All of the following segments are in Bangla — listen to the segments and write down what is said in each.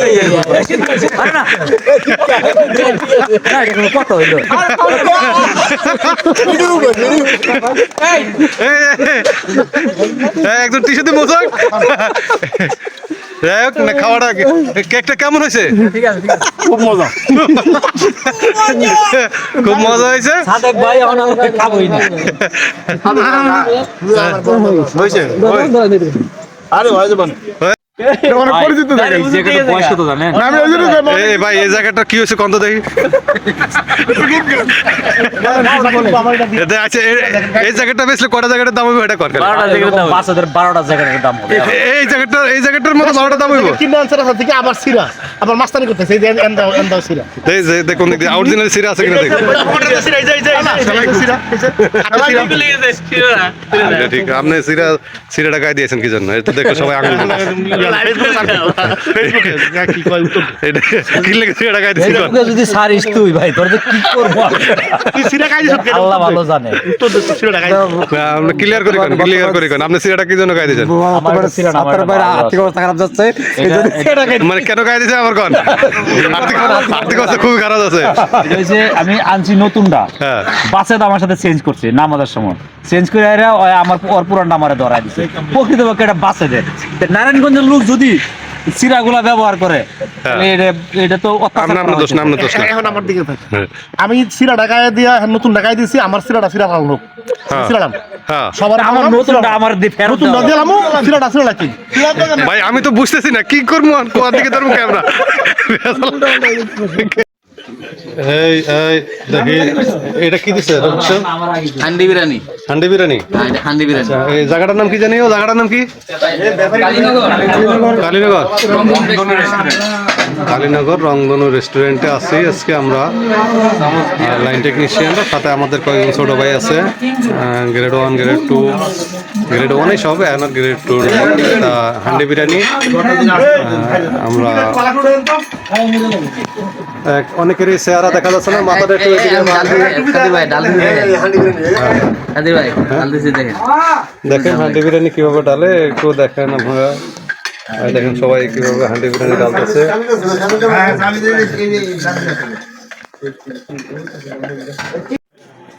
আরে হইল একজন মোজাক যাই হোক না খাওয়াটা কেকটা কেমন হয়েছে? ঠিক আছে ঠিক আছে খুব মজা হয়েছে? সাদেক ভাই অনেক পরিচিত জায়গা। এই জায়গাটা জানেন। আমি ওই জন্য এই ভাই এই জায়গাটা কি হয়েছে কন্ত দেখি। এতে আছে এই জায়গাটা বেচলে কটা জায়গাটার দাম হবে এটা কর হবে এই জায়গাটা এই জায়গাটার মতো বারোটা দাম হইব? থেকে? আবার সিরা। আবার মাস্তানি করতেছে। এই যে এন্দাও এন্দাও সিরা। এই যে দেখুন দেখি অরিজিনাল সিরা আছে কিনা দেখুন সিরা এই যে এই যে সিরা আচ্ছা, ঠিক আপনি সিরা সিরাটা গায়ে দিয়েছেন কি জন্য? এটা দেখো সবাই আঙুল ফেসবুকে কি কয় উত্তর এটা কি লেগে সিরাটা গায়ে দিয়েছেন তোকে যদি সারিস তুই ভাই তোর কি করব? তুই সিরা খাই দিছ আল্লাহ ভালো জানে। উত্তর দে সিরা খাই আপনি ক্লিয়ার করি কোন ক্লিয়ার করি কোন আপনি সিরাটা কি জন্য গায়ে আমার মানে কেন গায়ে আমার কোন? আর্থিক আর্থিক অবস্থা খুবই খারাপ আছে। এটা হচ্ছে আমি আনছি নতুনটা। হ্যাঁ। বাসে তো আমার সাথে চেঞ্জ করছে নামাজের সময়। চেঞ্জ করে আমার ওর পুরান নামারে ধরাই দিছে। প্রকৃতপক্ষে এটা বাসে দেয় নারায়ণগঞ্জের লোক যদি চিরাগুলা ব্যবহার করে এটা তো এখন আমার দিকে হ্যাঁ। আমি সিরা ঢাকায় দিয়া নতুন ঢাকায় দিছি আমার সিরাটা সিরা ভালো লোক হ্যাঁ। সিরালাম হ্যাঁ। সবার আমার নতুনটা আমার দিয়ে ফেরত নতুন দেওয়া। দিলাম সিরাটা সিরাটা কি ভাই আমি তো বুঝতেছি না কি করব কোয়ার দিকে ধরবো ক্যামেরা? এই এই দেখি এটা কি দিছে? হান্ডি বিরিয়ানি। হান্ডি বিরিয়ানি? হ্যাঁ, হান্ডি বিরিয়ানি। আচ্ছা, এই জায়গাটার নাম কি জানি ও জায়গাটার নাম কি? কালীনগর। কালীনগর। রংধনু রেস্টুরেন্টে আছি আজকে আমরা। লাইন টেকনিশিয়ানরা সাথে আমাদের কয়েকজন ছোট ভাই আছে। Grade one grade two grade ওয়ানে সব এখন গ্রেড টু হান্ডি বিরিয়ানি আমরা অনেকেরই চেহারা দেখা যাচ্ছে না মাথাটা একটু দেখেন। হান্ডি বিরিয়ানি কীভাবে ডালে একটু দেখেন আপনারা। দেখেন সবাই কীভাবে হান্ডি বিরিয়ানি ডালতেছে।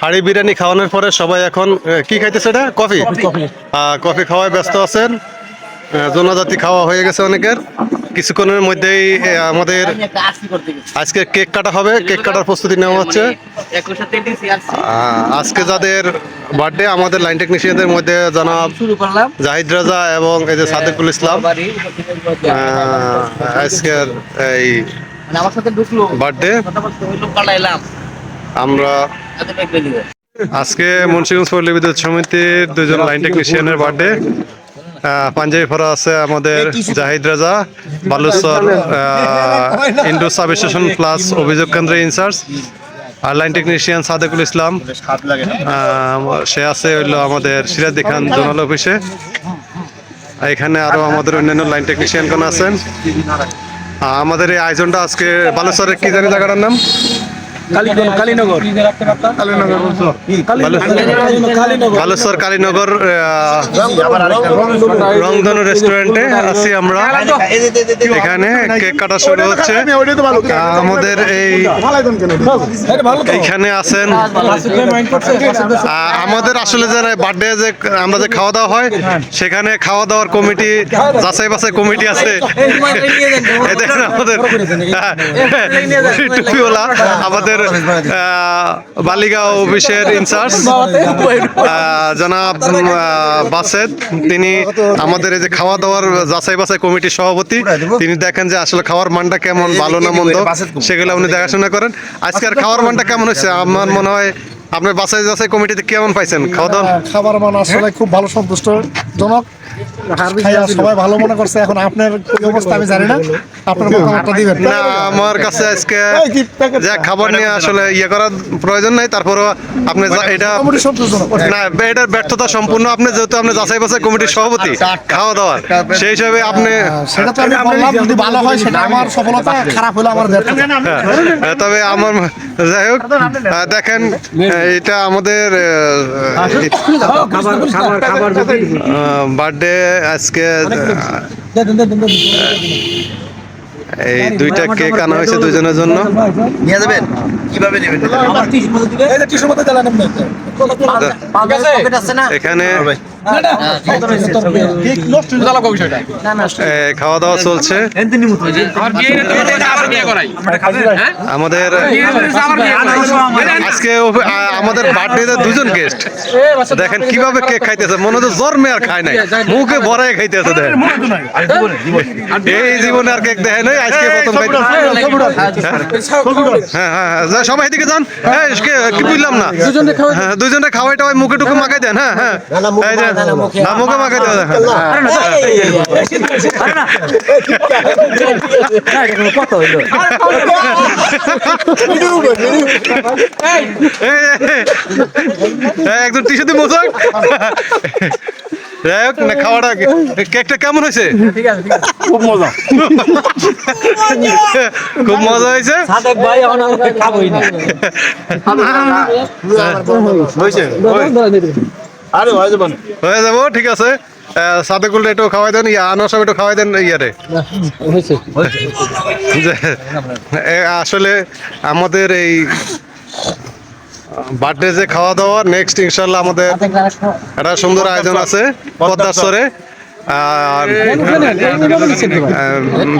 হাঁড়ি বিরিয়ানি খাওয়ানোর পরে সবাই এখন কি খাইতেছে এটা? কফি? কফি খাওয়ায় ব্যস্ত আছেন। জনজাতি খাওয়া হয়ে গেছে অনেকের। কিছুক্ষণের মধ্যেই আমাদের আজকে কেক কাটা হবে, কেক কাটার প্রস্তুতি নেওয়া হচ্ছে। আজকে যাদের বার্থডে আমাদের লাইন টেকনিশিয়ানদের মধ্যে জনাব জাহিদ রাজা এবং এই যে সাদেকুল ইসলাম। আজকের এই বার্থডে আমরা আজকে মুন্সিগঞ্জ পল্লী বিদ্যুৎ সমিতির দুজন লাইন টেকনিশিয়ানের বার্থডে পাঞ্জাবি ফরা আছে আমাদের Zahid Raja Baluchar Indo sub station plus অভিযোগ কেন্দ্রের ইনচার্জ আর লাইন টেকনিশিয়ান সাদেকুল ইসলাম সে আছে হইল আমাদের সিরাজদি খান জোনাল অফিসে। এখানে আরও আমাদের অন্যান্য লাইন টেকনিশিয়ান কোন আছেন। আমাদের এই আয়োজনটা আজকে বালেশ্বরের কি জানি জায়গাটার নাম? বালেশ্বর কালীনগর রংধনু রেস্টুরেন্টে আছি আমরা। এখানে কেক কাটা শুরু হচ্ছে। আমাদের এই এইখানে আছেন। আমাদের আসলে যে বার্থডে যে আমরা যে খাওয়া দাওয়া হয় সেখানে খাওয়া দাওয়ার কমিটি যাচাই বাছাই কমিটি আছে। আমাদের হ্যাঁ, টুপিওয়ালা আমাদের বালিগাঁও অফিসের ইনচার্জ জনাব বাসেদ। তিনি আমাদের এই যে খাওয়া দাওয়ার যাচাই বাছাই কমিটির সভাপতি। তিনি দেখেন যে আসলে খাওয়ার মানটা কেমন ভালো না মন্দ সেগুলো উনি দেখাশোনা করেন। আজকের খাওয়ার মানটা কেমন হচ্ছে আমার মনে হয় আপনি বাছাই যাচাই কমিটিতে কেমন পাইছেন? খাওয়া দাওয়া খাবার মান আসলে খুব ভালো সন্তুষ্টজনক সবাই ভালো মনে করছে এখন আপনার কি অবস্থা আমি জানি না। আপনার মতামতটা দিবেন। না আমার কাছে আজকে যে খাবার নিয়ে আসলে ইয়ে করার প্রয়োজন নাই তারপরও আপনি এটা না এটার ব্যর্থতা সম্পূর্ণ আপনি যেহেতু আপনি যাচাই বাছাই কমিটির সভাপতি খাওয়া দাওয়ার সেই হিসাবে আপনি সেটা তো আমি বললাম যদি ভালো হয় সেটা আমার সফলতা খারাপ হলে আমার ব্যর্থতা। হ্যাঁ, তবে আমার যাই হোক দেখেন এটা আমাদের বার্থডে আজকে এই দুইটা কেক আনা হয়েছে দুইজনের জন্য? নিয়ে যাবেন? কীভাবে নেবেন? এখানে হয়ে খাওয়া দাওয়া চলছে আমাদের আজকে আমাদের বার্থডে দুজন গেস্ট দেখেন কীভাবে কেক খাইতেছে মনে হচ্ছে জন্মে আর খায় নাই মুখে ভরায় খাইতেছে দেখেন এই জীবনে আর কেক দেখে নাই আজকে প্রথম হ্যাঁ হ্যাঁ হ্যাঁ, সবাই দিকে যান হ্যাঁ কি বুঝলাম না হ্যাঁ দুজনে খাওয়াই টাওয়াই মুখে টুকে মাখাই দেন হ্যাঁ হ্যাঁ না, মুখে হ্যাঁ। কত হইল একজন টিস্যু দিয়ে মোজাক যাই হোক না খাওয়াটা কেকটা কেমন হয়েছে খুব মজা খুব মজা হয়েছে সাদেক ভাই এখন আমাকে খাবোই না হয়েছে আরে হয়ে যাবেন। হয়ে যাব ঠিক আছে। সাদেকুলটা একটু খাওয়াই দেন ইয়া আনোয়ার সাহেব একটু খাওয়াই দেন ইয়ারে আসলে আমাদের এই বার্থডে যে খাওয়া দাওয়া নেক্সট ইনশাল্লাহ আমাদের একটা সুন্দর আয়োজন আছে পদ্মাশ্বরে আর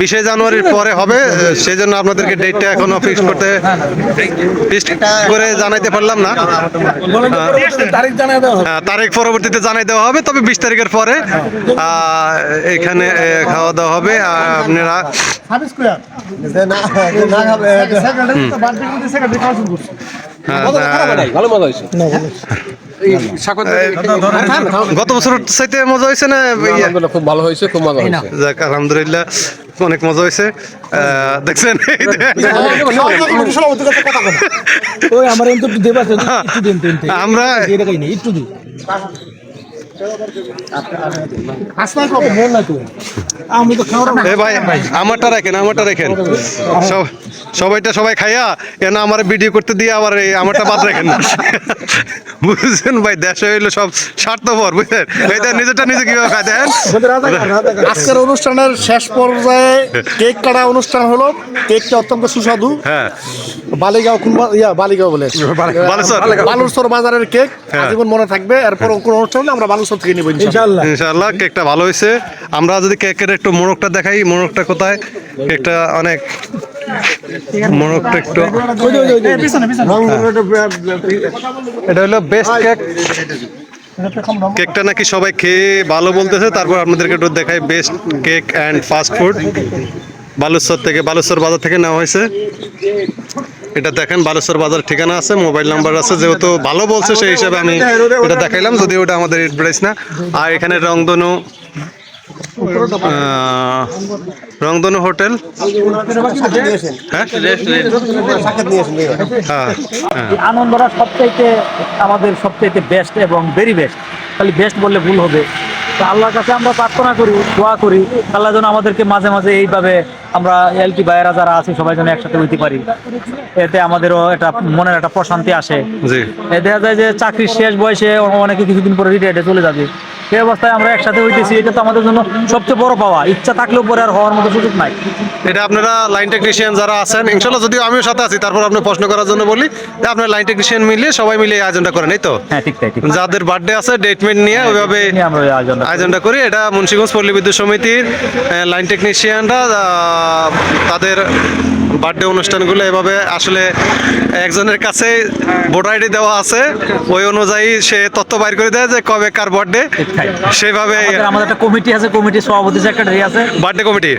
বিশে জানুয়ারির পরে হবে সেই জন্য আপনাদেরকে ডেটটা এখনও ফিক্স করতে করে জানাইতে পারলাম না। তারিখ পরবর্তীতে জানাই দেওয়া হবে তবে বিশ তারিখের পরে এখানে খাওয়া দাওয়া হবে আর আপনারা গত বছর চাইতে মজা হয়েছে না? ইয়ে? খুব ভালো হয়েছে খুব মজা হয়েছে। যাক আলহামদুলিল্লাহ অনেক মজা হয়েছে। আহ, দেখছেন? আমার আমারটা রাখেন আমারটা রাখেন। সব সবাইটা সবাই খাইয়া এনা আমার ভিডিও করতে দিয়ে আবার এই আমারটা বাদ রাখেন। বুঝছেন ভাই দেশে হইল সব স্বার্থপর বুঝলেন? নিজেরটা নিজে কীভাবে খায় দেখেন আজকের অনুষ্ঠানের শেষ পর্যায়ে কেক কাটা অনুষ্ঠান হলো। কেকটা অত্যন্ত সুস্বাদু। হ্যাঁ। বালিগাঁও খুলবা ইয়া বালিগাঁও বলে। বালুরসর বাজারের কেক। হ্যাঁ। আজীবন মনে থাকবে। এরপর কোন অনুষ্ঠান হলে আমরা বালুরসর থেকে নিব ইনশাআল্লাহ। ইনশাআল্লাহ। কেকটা ভালো হয়েছে। আমরা যদি কেকের একটু মোড়কটা দেখাই মোড়কটা কোথায়? কেকটা অনেক মোড়কটা একটু এটা হলো বেস্ট কেক কেকটা নাকি সবাই খেয়ে ভালো বলতেছে তারপর আপনাদেরকে একটু দেখাই best cake and fast food Baluchar থেকে বালুচর বাজার থেকে নেওয়া হয়েছে। এটা দেখেন বালেশ্বর বাজার ঠিকানা আছে, মোবাইল নাম্বার আছে, যেহেতু ভালো বলছে সেই হিসাবে আমি এটা দেখাইলাম যদি ওটা আমাদের এডভাইস না। আর এখানে রংধনু রংধনু হোটেল। হ্যাঁ? হ্যাঁ হ্যাঁ। এই আনন্দটা সবচাইতে আমাদের সবচাইতে বেস্ট এবং ভেরি বেস্ট খালি বেস্ট বললে ভুল হবে। তো আল্লাহর কাছে আমরা প্রার্থনা করি দোয়া করি। আল্লাহ যেন আমাদেরকে মাঝে মাঝে এইভাবে আমরা এলটি ভাইয়েরা যারা আছে সবাই যেন একসাথে হইতে পারি। এতে আমাদেরও একটা মনের একটা প্রশান্তি আসে। দেখা যায় যে চাকরির শেষ বয়সে অনেকে কিছুদিন পরে রিটায়ার্ডে চলে যাবে। সেই অবস্থায় আমরা একসাথে হইতেছি এটা তো আমাদের জন্য সবচেয়ে বড় পাওয়া। ইচ্ছা থাকলেও পরে আর হওয়ার মতো সুযোগ নাই। এটা আপনারা লাইন টেকনিশিয়ান যারা আছেন ইনশাল্লাহ যদিও আমিও সাথে আছি তারপর আপনি প্রশ্ন করার জন্য বলি যে আপনার লাইন টেকনিশিয়ান মিলিয়ে সবাই মিলে এই আয়োজনটা করেন এই তো? হ্যাঁ ঠিক তাই ঠিক যাদের বার্থডে আছে ডেটমেন্ট নিয়ে ওইভাবে আমরা ওই আয়োজনটা করি। আয়োজনটা করি। এটা মুন্সিগঞ্জ পল্লী বিদ্যুৎ সমিতির লাইন টেকনিশিয়ানরা তাদের বার্থডে অনুষ্ঠানগুলো এভাবে আসলে একজনের কাছে ভোটার আইডি দেওয়া আছে। ওই অনুযায়ী সে তথ্য বাইর করে দেয় যে কবে কার বার্থডে তাই। সেভাবে আমাদের একটা কমিটি আছে কমিটির সভাপতি সেক্রেটারি আছে। Birthday committee?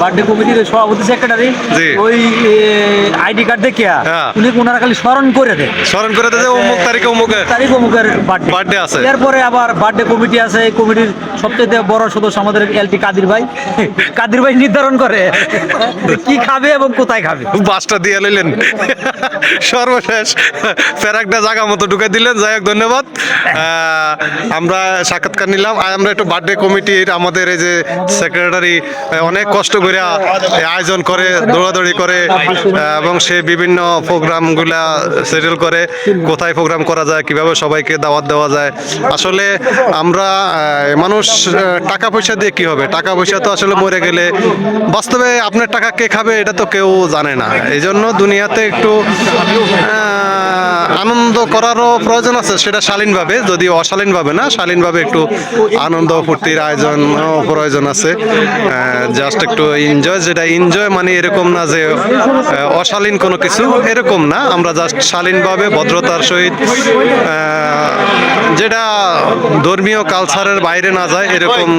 বার্থডে কমিটির সভাপতি সেক্রেটারি ওই আইডি কার্ড দেখিয়া হ্যাঁ। উনি ওনারা খালি স্মরণ করে দেয়। স্মরণ করে দেয় যে অমুক তারিখে অমুক তারিখ অমুকের বার্থডে আছে। এরপরে আবার বার্থডে কমিটি আছে। এই কমিটির সবচেয়ে বড় সদস্য আমাদের এলটি কাদির ভাই। কাদির ভাই নির্ধারণ করে কি খাবে এবং কোথায় খাবে। বাসটা দিয়ে লইলেন। সর্বশেষ ফেরাকটা জায়গা মতো ঢুকে দিলেন। যাই হোক ধন্যবাদ। আমরা আমরা সাক্ষাৎকার নিলাম। আর আমরা একটু বার্থডে কমিটির আমাদের এই যে সেক্রেটারি অনেক কষ্ট করে আয়োজন করে দৌড়াদৌড়ি করে এবং সে বিভিন্ন প্রোগ্রামগুলা সেটেল করে কোথায় প্রোগ্রাম করা যায় কীভাবে সবাইকে দাওয়াত দেওয়া যায়। আসলে আমরা মানুষ টাকা পয়সা দিয়ে কি হবে? টাকা পয়সা তো আসলে মরে গেলে বাস্তবে আপনার টাকা কে খাবে এটা তো কেউ জানে না। এই জন্য দুনিয়াতে একটু আনন্দ করারও প্রয়োজন আছে সেটা শালীনভাবে যদি অশালীনভাবে না শালীনভাবে একটু আনন্দ ফুর্তির আয়োজন প্রয়োজন আছে। জাস্ট একটু এনজয় যেটা এনজয় মানে এরকম না যে আহ, অশালীন কোনো কিছু এরকম না। আমরা জাস্ট শালীনভাবে, ভদ্রতার সহিত যেটা ধর্মীয় কালচারের বাইরে না যায়, এরকম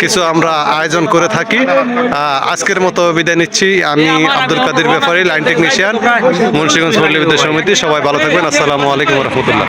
কিছু আমরা আয়োজন করে থাকি। আজকের মতো বিদায় নিচ্ছি। আমি আব্দুল কাদির ব্যাপারী লাইন টেকনিশিয়ান মুন্সিগঞ্জ পল্লী বিদ্যুৎ সমিতি। সবাই ভালো থাকবেন। আসসালামু আলাইকুম রহমতুল্লাহ।